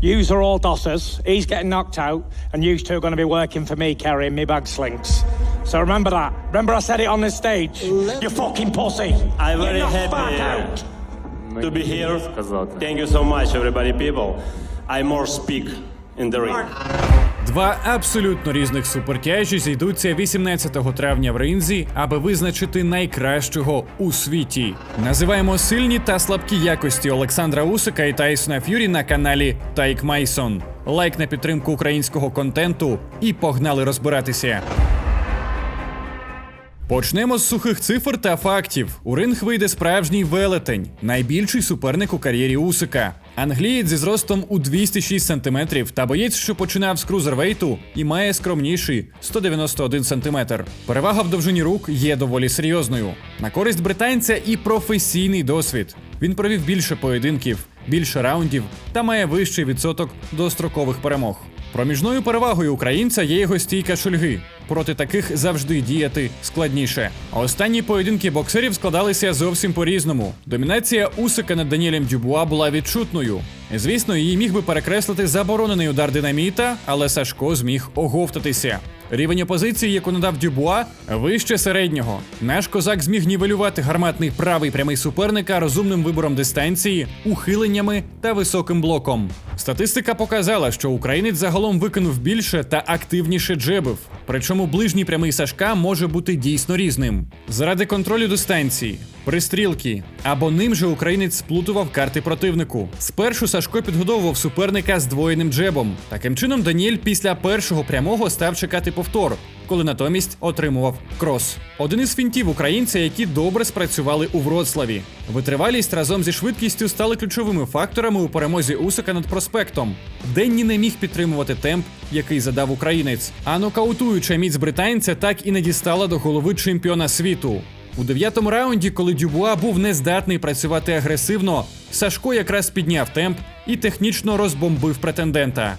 Yous are all dossers. He's getting knocked out, and yous two are going to be working for me carrying me bag slinks. So remember that. Remember I said it on this stage. You fucking pussy. I'm very happy to be here. Thank you so much, everybody, people. I more speak in the ring. Два абсолютно різних супертяжі зійдуться 18 травня в ринзі, аби визначити найкращого у світі. Називаємо сильні та слабкі якості Олександра Усика і Тайсона Ф'юрі на каналі Тайк Майсон. Лайк на підтримку українського контенту і погнали розбиратися. Почнемо з сухих цифр та фактів. У ринг вийде справжній велетень, найбільший суперник у кар'єрі Усика. Англієць зі зростом у 206 см та боєць, що починав з крузервейту і має скромніший 191 см. Перевага в довжині рук є доволі серйозною. На користь британця і професійний досвід. Він провів більше поєдинків, більше раундів та має вищий відсоток дострокових перемог. Проміжною перевагою українця є його стійка шульги. Проти таких завжди діяти складніше. Останні поєдинки боксерів складалися зовсім по-різному. Домінація Усика над Даніелем Дюбуа була відчутною. Звісно, її міг би перекреслити заборонений удар динаміта, але Сашко зміг оговтатися. Рівень опозиції, яку надав Дюбуа, вище середнього. Наш козак зміг нівелювати гарматний правий прямий суперника розумним вибором дистанції, ухиленнями та високим блоком. Статистика показала, що українець загалом викинув більше та активніше джебив. Причому ближній прямий Сашка може бути дійсно різним. Заради контролю дистанції, пристрілки або ним же українець сплутував карти противнику. Спершу Сашко підгодовував суперника здвоєним джебом. Таким чином, Даніель після першого прямого став чекати повтор, коли натомість отримував крос. Один із фінтів українця, які добре спрацювали у Вроцлаві. Витривалість разом зі швидкістю стали ключовими факторами у перемозі Усика над проспектом. Денні не міг підтримувати темп, який задав українець. А нокаутуюча міць британця так і не дістала до голови чемпіона світу. У дев'ятому раунді, коли Дюбуа був нездатний працювати агресивно, Сашко якраз підняв темп і технічно розбомбив претендента.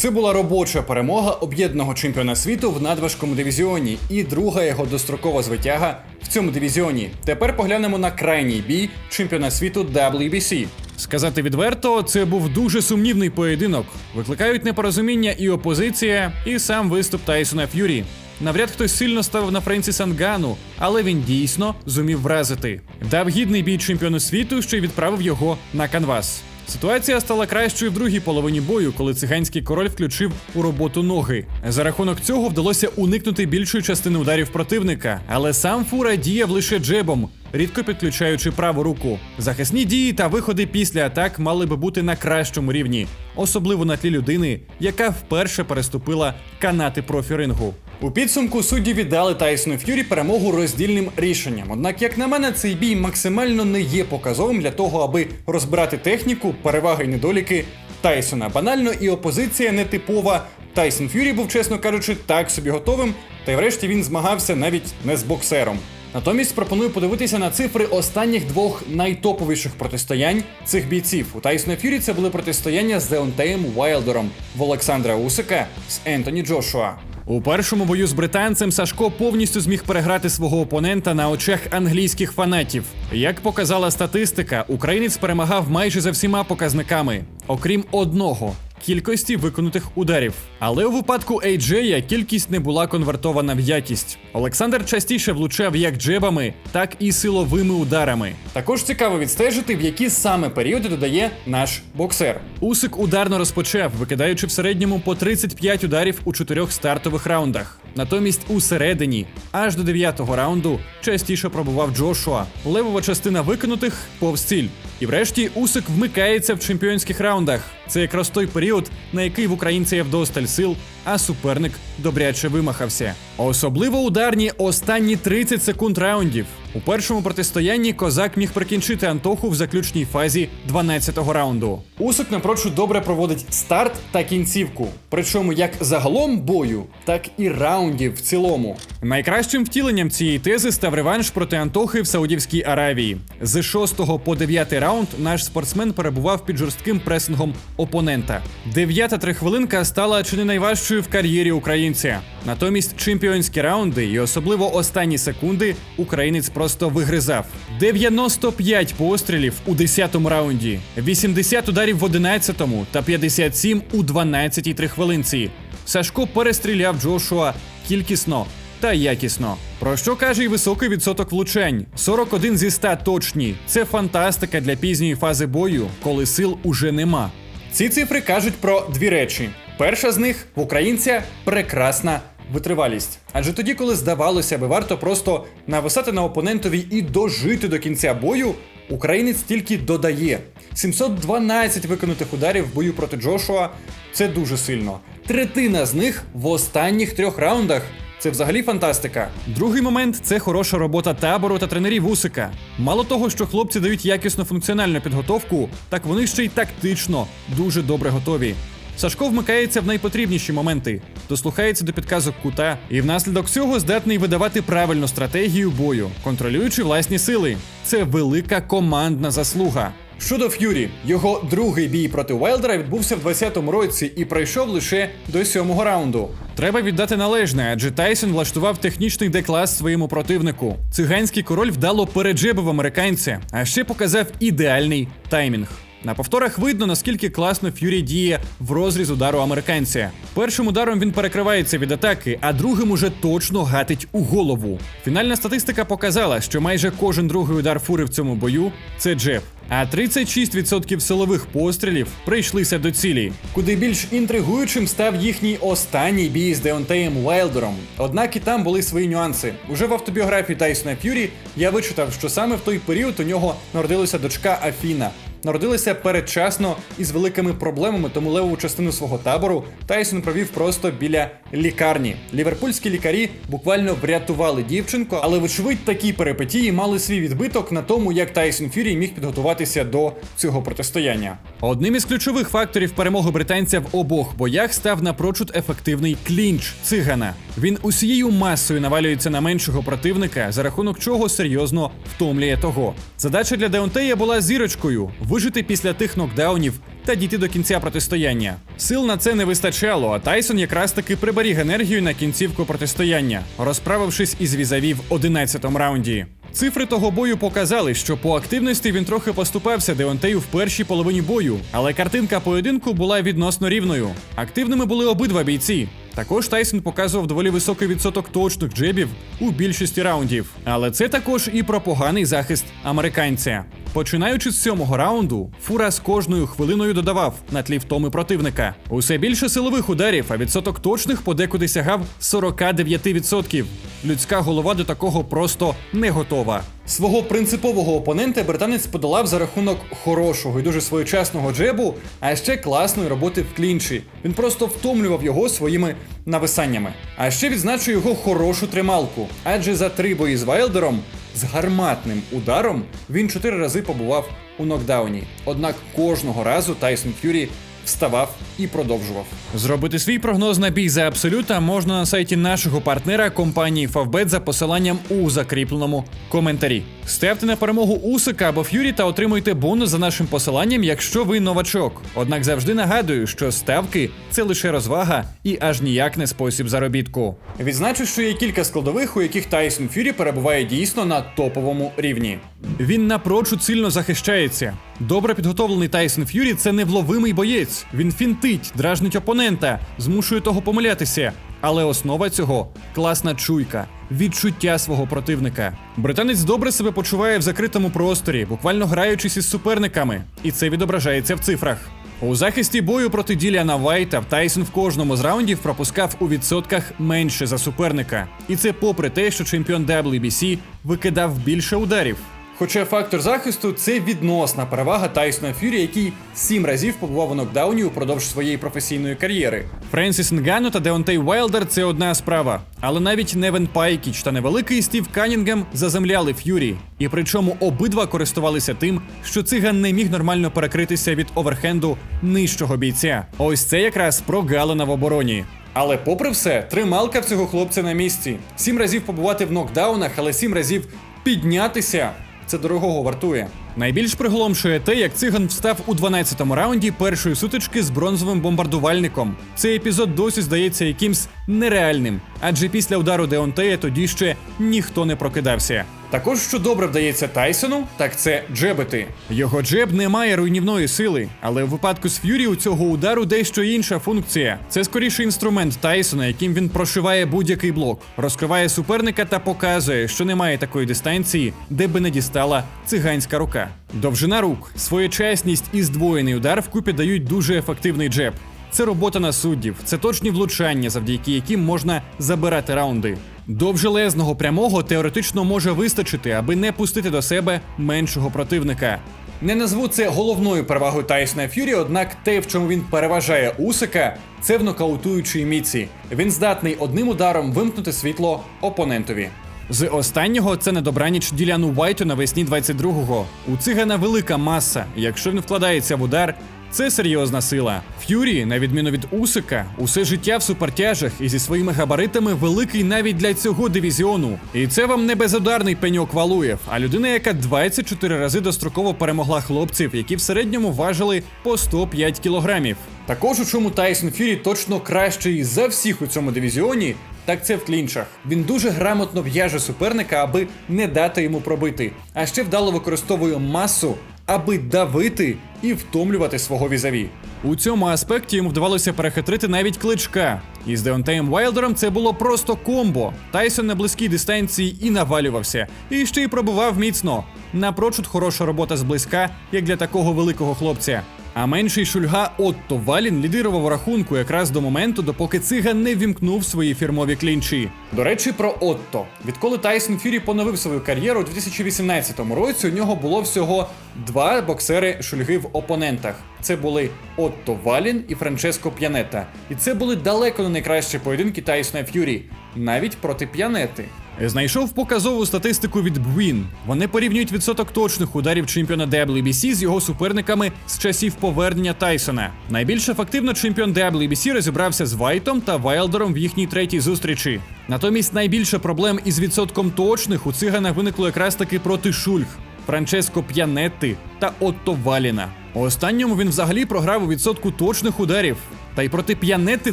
Це була робоча перемога об'єднаного чемпіона світу в надважкому дивізіоні і друга його дострокова звитяга в цьому дивізіоні. Тепер поглянемо на крайній бій чемпіона світу WBC. Сказати відверто, це був дуже сумнівний поєдинок. Викликають непорозуміння і опозиція, і сам виступ Тайсона Ф'юрі. Навряд хтось сильно ставив на Френсіса Нгану, але він дійсно зумів вразити. Дав гідний бій чемпіону світу, що й відправив його на канвас. Ситуація стала кращою в другій половині бою, коли циганський король включив у роботу ноги. За рахунок цього вдалося уникнути більшої частини ударів противника, але сам фура діяв лише джебом, рідко підключаючи праву руку. Захисні дії та виходи після атак мали би бути на кращому рівні, особливо на тлі людини, яка вперше переступила канати профірингу. У підсумку судді віддали Тайсону Ф'юрі перемогу роздільним рішенням. Однак, як на мене, цей бій максимально не є показовим для того, аби розбирати техніку, переваги й недоліки Тайсона. Банально і опозиція нетипова. Тайсон Ф'юрі був, чесно кажучи, так собі готовим, та й врешті він змагався навіть не з боксером. Натомість пропоную подивитися на цифри останніх двох найтоповіших протистоянь цих бійців. У Тайсона Ф'юрі це були протистояння з Деонтеєм Уайлдером, в Олександра Усика з Ентоні Джошуа. У першому бою з британцем Сашко повністю зміг переграти свого опонента на очах англійських фанатів. Як показала статистика, українець перемагав майже за всіма показниками, окрім одного. Кількості виконаних ударів. Але у випадку Ейджея кількість не була конвертована в якість. Олександр частіше влучав як джебами, так і силовими ударами. Також цікаво відстежити, в які саме періоди додає наш боксер. Усик ударно розпочав, викидаючи в середньому по 35 ударів у чотирьох стартових раундах. Натомість у середині, аж до 9-го раунду, частіше пробував Джошуа. Левова частина викинутих повз ціль. І врешті Усик вмикається в чемпіонських раундах. Це якраз той період, на який в українця є вдосталь сил, а суперник добряче вимахався. Особливо ударні останні 30 секунд раундів. У першому протистоянні козак міг прикінчити Антоху в заключній фазі 12-го раунду. Усик напрочуд добре проводить старт та кінцівку. Причому як загалом бою, так і раундів в цілому. Найкращим втіленням цієї тези став реванш проти Антохи в Саудівській Аравії. З 6 по 9 раунд наш спортсмен перебував під жорстким пресингом опонента. Дев'ята трихвилинка стала чи не найважчою в кар'єрі українця. Натомість чемпіонські раунди і особливо останні секунди українець просто вигризав. 95 пострілів у 10-му раунді, 80 ударів в 11-му та 57 у 12-й трихвилинці. Сашко перестріляв Джошуа кількісно та якісно. Про що каже й високий відсоток влучань: 41 зі 100 точні. Це фантастика для пізньої фази бою, коли сил уже нема. Ці цифри кажуть про дві речі: перша з них в українця прекрасна витривалість. Адже тоді, коли здавалося би, варто просто нависати на опонентові і дожити до кінця бою, українець тільки додає 712 виконутих ударів в бою проти Джошуа. Це дуже сильно. Третина з них в останніх трьох раундах. Це взагалі фантастика. Другий момент це хороша робота табору та тренерів Усика. Мало того, що хлопці дають якісну функціональну підготовку, так вони ще й тактично дуже добре готові. Сашко вмикається в найпотрібніші моменти, дослухається до підказок кута і внаслідок цього здатний видавати правильну стратегію бою, контролюючи власні сили. Це велика командна заслуга. Щодо Ф'юрі, його другий бій проти Уайлдера відбувся в 20-му році і пройшов лише до сьомого раунду. Треба віддати належне, адже Тайсон влаштував технічний деклас своєму противнику. Циганський король вдало переджебив американця, а ще показав ідеальний таймінг. На повторах видно, наскільки класно Ф'юрі діє в розріз удару американця. Першим ударом він перекривається від атаки, а другим уже точно гатить у голову. Фінальна статистика показала, що майже кожен другий удар фури в цьому бою це джеб. А 36% силових пострілів прийшлися до цілі. Куди більш інтригуючим став їхній останній бій з Деонтеєм Уайлдером. Однак і там були свої нюанси. Уже в автобіографії Тайсона Ф'юрі я вичитав, що саме в той період у нього народилася дочка Афіна. Народилися передчасно і з великими проблемами, тому левову частину свого табору Тайсон провів просто біля лікарні. Ліверпульські лікарі буквально врятували дівчинку, але вочевидь такі перипетії мали свій відбиток на тому, як Тайсон Фюрі міг підготуватися до цього протистояння. Одним із ключових факторів перемоги британця в обох боях став напрочуд ефективний клінч цигана. Він усією масою навалюється на меншого противника, за рахунок чого серйозно втомлює того. Задача для Деонтея була зірочкою вижити після тих нокдаунів та дійти до кінця протистояння. Сил на це не вистачало, а Тайсон якраз таки приберіг енергію на кінцівку протистояння, розправившись із візаві в 11-му раунді. Цифри того бою показали, що по активності він трохи поступався Деонтею в першій половині бою, але картинка поєдинку була відносно рівною. Активними були обидва бійці. Також Тайсон показував доволі високий відсоток точних джебів у більшості раундів. Але це також і про поганий захист американця. Починаючи з сьомого раунду, фура з кожною хвилиною додавав на тлі втоми противника. Усе більше силових ударів, а відсоток точних подекуди сягав 49%. Людська голова до такого просто не готова. Свого принципового опонента британець подолав за рахунок хорошого і дуже своєчасного джебу, а ще класної роботи в клінчі. Він просто втомлював його своїми нависаннями. А ще відзначу його хорошу трималку, адже за три бої з Вайлдером з гарматним ударом він чотири рази побував у нокдауні. Однак кожного разу Тайсон Ф'юрі вставав і продовжував. Зробити свій прогноз на бій за абсолюта можна на сайті нашого партнера компанії Favbet за посиланням у закріпленому коментарі. Ставте на перемогу Усика або Ф'юрі та отримуйте бонус за нашим посиланням, якщо ви новачок. Однак завжди нагадую, що ставки це лише розвага і аж ніяк не спосіб заробітку. Відзначу, що є кілька складових, у яких Тайсон Ф'юрі перебуває дійсно на топовому рівні. Він напрочуд сильно захищається. Добре підготовлений Тайсон Ф'юрі це невловимий боєць. Він фінтить, дражнить опонента, змушує того помилятися. Але основа цього класна чуйка, відчуття свого противника. Британець добре себе почуває в закритому просторі, буквально граючись із суперниками, і це відображається в цифрах. У захисті бою проти Діліана Вайта Тайсон в кожному з раундів пропускав у відсотках менше за суперника. І це попри те, що чемпіон WBC викидав більше ударів. Хоча фактор захисту це відносна перевага Тайсона Фюрі, який сім разів побував у нокдауні упродовж своєї професійної кар'єри. Френсіс Нгану та Деонтей Уайлдер це одна справа. Але навіть Невен Пайкіч та невеликий Стів Канінгем заземляли Ф'юрі. І причому обидва користувалися тим, що циган не міг нормально перекритися від оверхенду нижчого бійця. Ось це якраз прогалина в обороні. Але попри все, трималка в цього хлопця на місці. Сім разів побувати в нокдаунах, але сім разів піднятися це дорогого вартує. Найбільш приголомшує те, як циган встав у 12-му раунді першої сутички з бронзовим бомбардувальником. Цей епізод досі здається якимсь нереальним, адже після удару Деонтея тоді ще ніхто не прокидався. Також, що добре вдається Тайсону, так це джебити. Його джеб не має руйнівної сили, але у випадку з Ф'юрі у цього удару дещо інша функція. Це скоріше інструмент Тайсона, яким він прошиває будь-який блок, розкриває суперника та показує, що немає такої дистанції, де би не дістала циганська рука. Довжина рук, своєчасність і здвоєний удар вкупі дають дуже ефективний джеб. Це робота на суддів, це точні влучання, завдяки яким можна забирати раунди. Довжелезного прямого теоретично може вистачити, аби не пустити до себе меншого противника. Не назву це головною перевагою Тайсона Ф'юрі, однак те, в чому він переважає Усика, це в нокаутуючій міці. Він здатний одним ударом вимкнути світло опонентові. З останнього це на добраніч Діляну Вайту навесні 22-го. У цигана велика маса. Якщо він вкладається в удар, це серйозна сила. Ф'юрі, на відміну від Усика, усе життя в супертяжах і зі своїми габаритами великий навіть для цього дивізіону. І це вам не безударний пеньок Валуєв, а людина, яка 24 рази достроково перемогла хлопців, які в середньому важили по 105 кілограмів. Також у чому Тайсон Фюрі точно кращий за всіх у цьому дивізіоні, так це в клінчах. Він дуже грамотно в'яже суперника, аби не дати йому пробити, а ще вдало використовує масу, аби давити і втомлювати свого візаві. У цьому аспекті йому вдавалося перехитрити навіть кличка. І з Деонтеєм Вайлдером це було просто комбо. Тайсон на близькій дистанції і навалювався, і ще й пробував міцно. Напрочуд хороша робота зблизька, як для такого великого хлопця. А менший шульга Отто Валін лідирував рахунку якраз до моменту, допоки циган не вімкнув свої фірмові клінчі. До речі, про Отто. Відколи Тайсон Фюрі поновив свою кар'єру у 2018 році, у нього було всього два боксери шульги в опонентах. Це були Отто Валін і Франческо П'янета. І це були далеко не найкращі поєдинки Тайсона Ф'юрі, навіть проти п'янети. Знайшов показову статистику від Бвін. Вони порівнюють відсоток точних ударів чемпіона WBC з його суперниками з часів повернення Тайсона. Найбільш ефективно чемпіон WBC розібрався з Вайтом та Вайлдером в їхній третій зустрічі. Натомість найбільше проблем із відсотком точних у цигана виникло якраз таки проти Шульх, Франческо П'янетти та Отто Валіна. У останньому він взагалі програв у відсотку точних ударів. Та й проти п'янети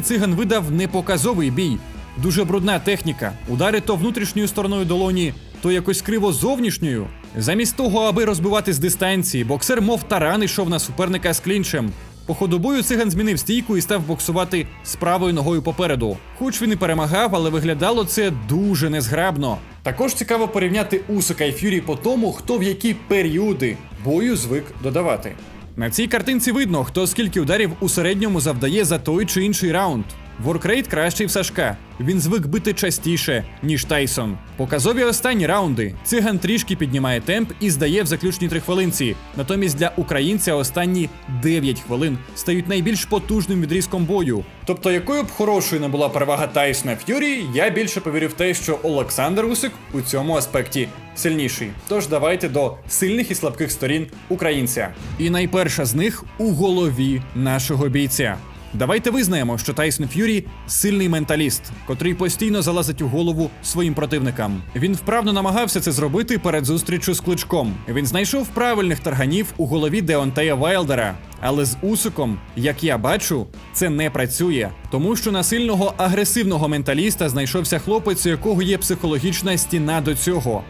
циган видав непоказовий бій. Дуже брудна техніка. Удари то внутрішньою стороною долоні, то якось криво зовнішньою. Замість того, аби розбивати з дистанції, боксер мов таран йшов на суперника з клінчем. По ходу бою циган змінив стійку і став боксувати з правою ногою попереду. Хоч він і перемагав, але виглядало це дуже незграбно. Також цікаво порівняти Усика і Фюрі по тому, хто в які періоди бою звик додавати. На цій картинці видно, хто скільки ударів у середньому завдає за той чи інший раунд. Воркрейт кращий в Сашка. Він звик бити частіше, ніж Тайсон. Показові останні раунди. Циган трішки піднімає темп і здає в заключній три хвилинці. Натомість для українця останні 9 хвилин стають найбільш потужним відрізком бою. Тобто, якою б хорошою не була перевага Тайсона Ф'юрі, я більше повірю в те, що Олександр Усик у цьому аспекті сильніший. Тож давайте до сильних і слабких сторін українця. І найперша з них у голові нашого бійця. Давайте визнаємо, що Тайсон Ф'юрі сильний менталіст, котрий постійно залазить у голову своїм противникам. Він вправно намагався це зробити перед зустрічю з кличком. Він знайшов правильних тарганів у голові Деонтея Вайлдера. Але з Усиком, як я бачу, це не працює, тому що на сильного агресивного менталіста знайшовся хлопець, у якого є психологічна стіна до цього.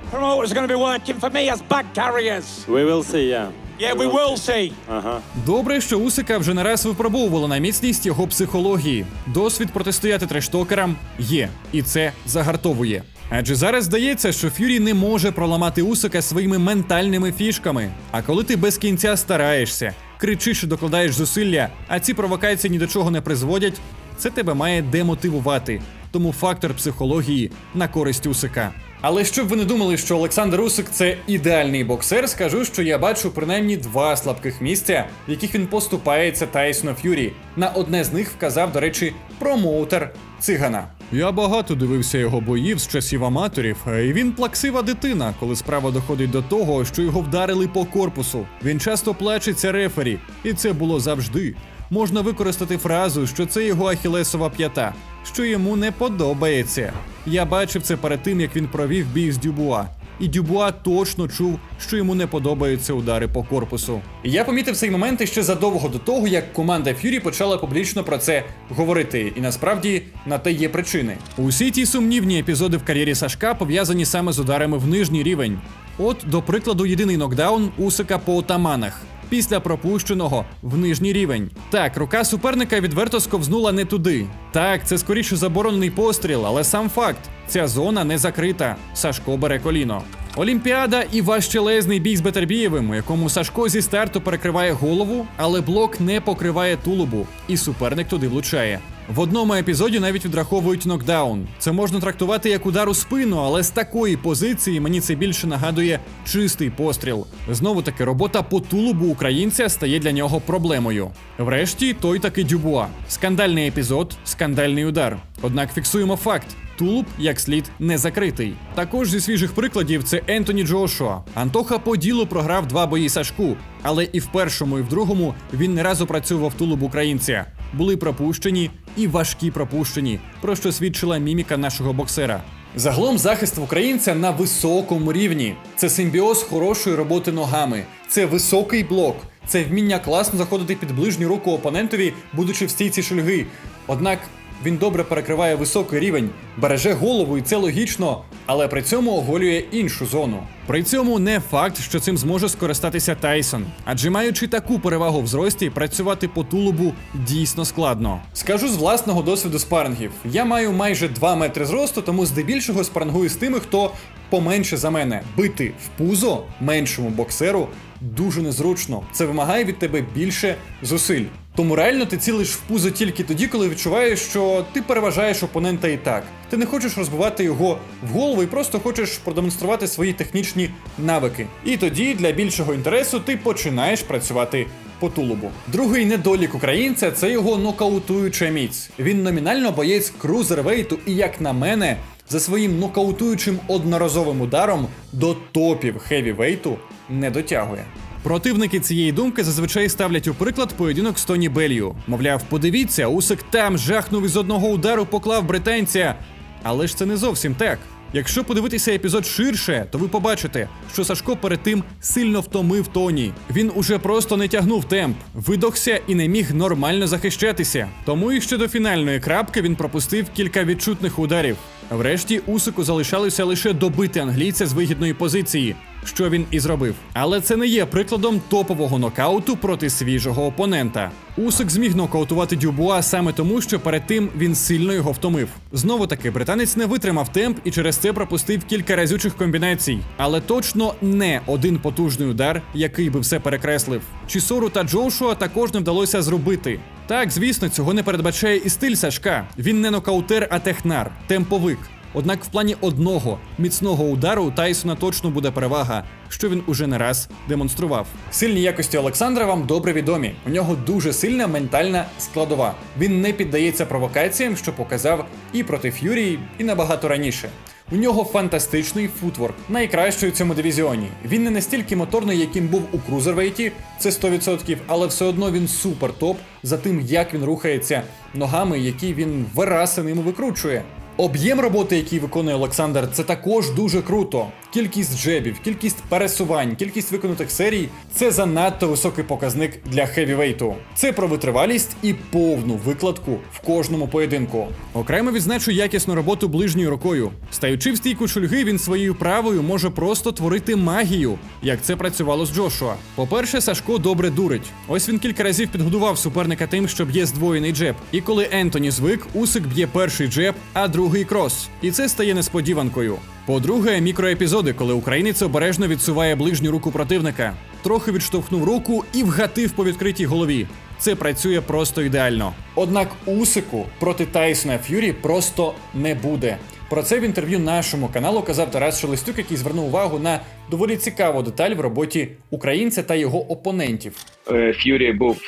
We will see, yeah. Yeah, we will see. Ага. Добре, що Усика вже не раз випробовували на міцність його психології. Досвід протистояти трештокерам є, і це загартовує. Адже зараз здається, що Ф'юрі не може проламати Усика своїми ментальними фішками. А коли ти без кінця стараєшся, кричиш і докладаєш зусилля, а ці провокації ні до чого не призводять, це тебе має демотивувати. Тому фактор психології на користь Усика. Але щоб ви не думали, що Олександр Усик це ідеальний боксер, скажу, що я бачу принаймні два слабких місця, в яких він поступається Тайсону Ф'юрі. На одне з них вказав, до речі, промоутер цигана. Я багато дивився його боїв з часів аматорів, і він плаксива дитина, коли справа доходить до того, що його вдарили по корпусу. Він часто плачеться рефері, і це було завжди. Можна використати фразу, що це його ахілесова п'ята, що йому не подобається. Я бачив це перед тим, як він провів бій з Дюбуа. і Дюбуа точно чув, що йому не подобаються удари по корпусу. Я помітив цей момент ще задовго до того, як команда Ф'юрі почала публічно про це говорити. І насправді на те є причини. Усі ті сумнівні епізоди в кар'єрі Сашка пов'язані саме з ударами в нижній рівень. От, до прикладу, єдиний нокдаун Усика по отаманах. Після пропущеного в нижній рівень. Так, рука суперника відверто сковзнула не туди. Так, це скоріше заборонений постріл, але сам факт: ця зона не закрита. Сашко бере коліно. Олімпіада і важчелезний бій з Бетербієвим, якому Сашко зі старту перекриває голову, але блок не покриває тулубу, і суперник туди влучає. В одному епізоді навіть відраховують нокдаун. Це можна трактувати як удар у спину, але з такої позиції мені це більше нагадує чистий постріл. Знову таки, робота по тулубу українця стає для нього проблемою. Врешті той таки дюбуа. Скандальний епізод, скандальний удар. Однак фіксуємо факт. Тулуб як слід не закритий. Також зі свіжих прикладів це Ентоні Джошуа. Антоха по ділу програв два бої Сашку, але і в першому, і в другому він не раз опрацьовував тулуб українця. Були пропущені і важкі пропущені, про що свідчила міміка нашого боксера. Загалом захист українця на високому рівні. Це симбіоз хорошої роботи ногами, це високий блок, це вміння класно заходити під ближню руку опонентові, будучи в стійці шульги. Однак він добре перекриває високий рівень, береже голову, і це логічно, але при цьому оголює іншу зону. При цьому не факт, що цим зможе скористатися Тайсон, адже маючи таку перевагу в зрості, працювати по тулубу дійсно складно. Скажу з власного досвіду спарингів. Я маю майже 2 метри зросту, тому здебільшого спарингую з тими, хто поменше за мене. Бити в пузо меншому боксеру дуже незручно. Це вимагає від тебе більше зусиль. Тому реально ти цілиш в пузо тільки тоді, коли відчуваєш, що ти переважаєш опонента і так. Ти не хочеш розбивати його в голову і просто хочеш продемонструвати свої технічні навики. І тоді для більшого інтересу ти починаєш працювати по тулубу. Другий недолік українця це його нокаутуюча міць. Він номінально боєць крузервейту, і як на мене, за своїм нокаутуючим одноразовим ударом до топів хевівейту не дотягує. Противники цієї думки зазвичай ставлять у приклад поєдинок з Тоні Беллю. Мовляв, подивіться, Усик там жахнув із одного удару, поклав британця. Але ж це не зовсім так. Якщо подивитися епізод ширше, то ви побачите, що Сашко перед тим сильно втомив Тоні. Він уже просто не тягнув темп, видохся і не міг нормально захищатися. Тому і ще до фінальної крапки він пропустив кілька відчутних ударів. Врешті Усику залишалося лише добити англійця з вигідної позиції, що він і зробив. Але це не є прикладом топового нокауту проти свіжого опонента. Усик зміг нокаутувати Дюбуа саме тому, що перед тим він сильно його втомив. Знову таки, британець не витримав темп і через це пропустив кілька разючих комбінацій, але точно не один потужний удар, який би все перекреслив. Чісору та Джошуа також не вдалося зробити. Так, звісно, цього не передбачає і стиль Сашка. Він не нокаутер, а технар, темповик. Однак в плані одного міцного удару у Тайсона точно буде перевага, що він уже не раз демонстрував. Сильні якості Олександра вам добре відомі. У нього дуже сильна ментальна складова. Він не піддається провокаціям, що показав і проти Ф'юрі, і набагато раніше. У нього фантастичний футворк, найкращий у цьому дивізіоні. Він не настільки моторний, яким був у крузервейті, це 100%, але все одно він супер топ за тим, як він рухається ногами, які він вираси ними викручує. Об'єм роботи, який виконує Олександр, це також дуже круто. Кількість джебів, кількість пересувань, кількість виконутих серій це занадто високий показник для хевівейту. Це про витривалість і повну викладку в кожному поєдинку. Окремо відзначу якісну роботу ближньою рукою. Стаючи в стійку шульги, він своєю правою може просто творити магію, як це працювало з Джошуа. По-перше, Сашко добре дурить. Ось він кілька разів підгодував суперника тим, що б'є здвоєний джеб. І коли Ентоні звик, Усик б'є перший джеб, а другий крос. І це стає несподіванкою. По-друге, мікроепізоди, коли українець обережно відсуває ближню руку противника, трохи відштовхнув руку і вгатив по відкритій голові. Це працює просто ідеально. Однак Усику проти Тайсона Ф'юрі просто не буде. Про це в інтерв'ю нашому каналу казав Тарас Шелестюк, який звернув увагу на доволі цікаву деталь в роботі українця та його опонентів. Е, Ф'юрі був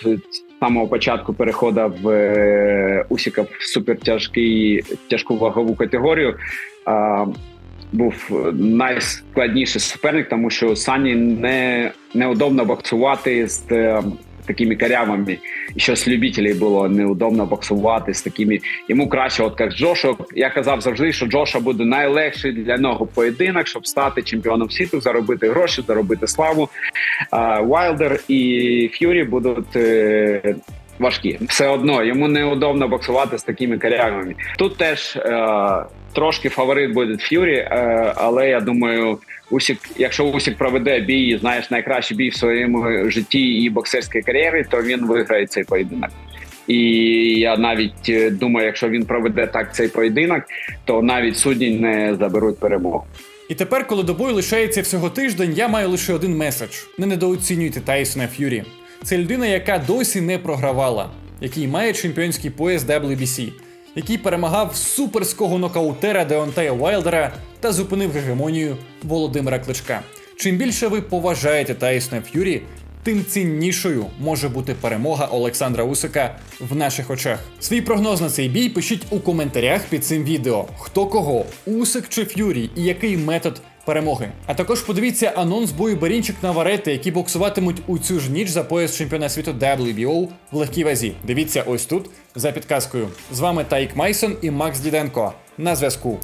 самого початку переходу в е, Усіка в супертяжкий тяжку вагову категорію. А, Був найскладніший суперник, тому що Сані не неудобно боксувати з е, такими корявими. І щось любителей було неудобно боксувати з такими. Йому краще, от як Джошу. Я казав завжди, що Джоша буде найлегший для нього поєдинок, щоб стати чемпіоном світу, заробити гроші, заробити славу. А Вайлдер і Ф'юрі будуть. е, Важкі все одно йому неудобно боксувати з такими корявими. Тут теж е, трошки фаворит буде Ф'юрі, е, але я думаю, Усік, якщо Усік проведе бій, знаєш, найкращий бій в своєму житті і боксерській кар'єрі, то він виграє цей поєдинок. І я навіть е, думаю, якщо він проведе так цей поєдинок, то навіть судді не заберуть перемогу. І тепер, коли до бою лишається всього тиждень, я маю лише один меседж: не недооцінюйте Тайсона Ф'юрі. Це людина, яка досі не програвала, який має чемпіонський пояс WBC, який перемагав суперського нокаутера Деонтея Уайлдера та зупинив гегемонію Володимира Кличка. Чим більше ви поважаєте Тайсона Ф'юрі, тим ціннішою може бути перемога Олександра Усика в наших очах. Свій прогноз на цей бій пишіть у коментарях під цим відео. Хто кого, Усик чи Ф'юрі, і який метод перемоги. А також подивіться анонс бою Берінчик Наварети, які боксуватимуть у цю ж ніч за пояс чемпіона світу WBO в легкій вазі. Дивіться ось тут за підказкою. З вами Таїк Майсон і Макс Діденко. На зв'язку.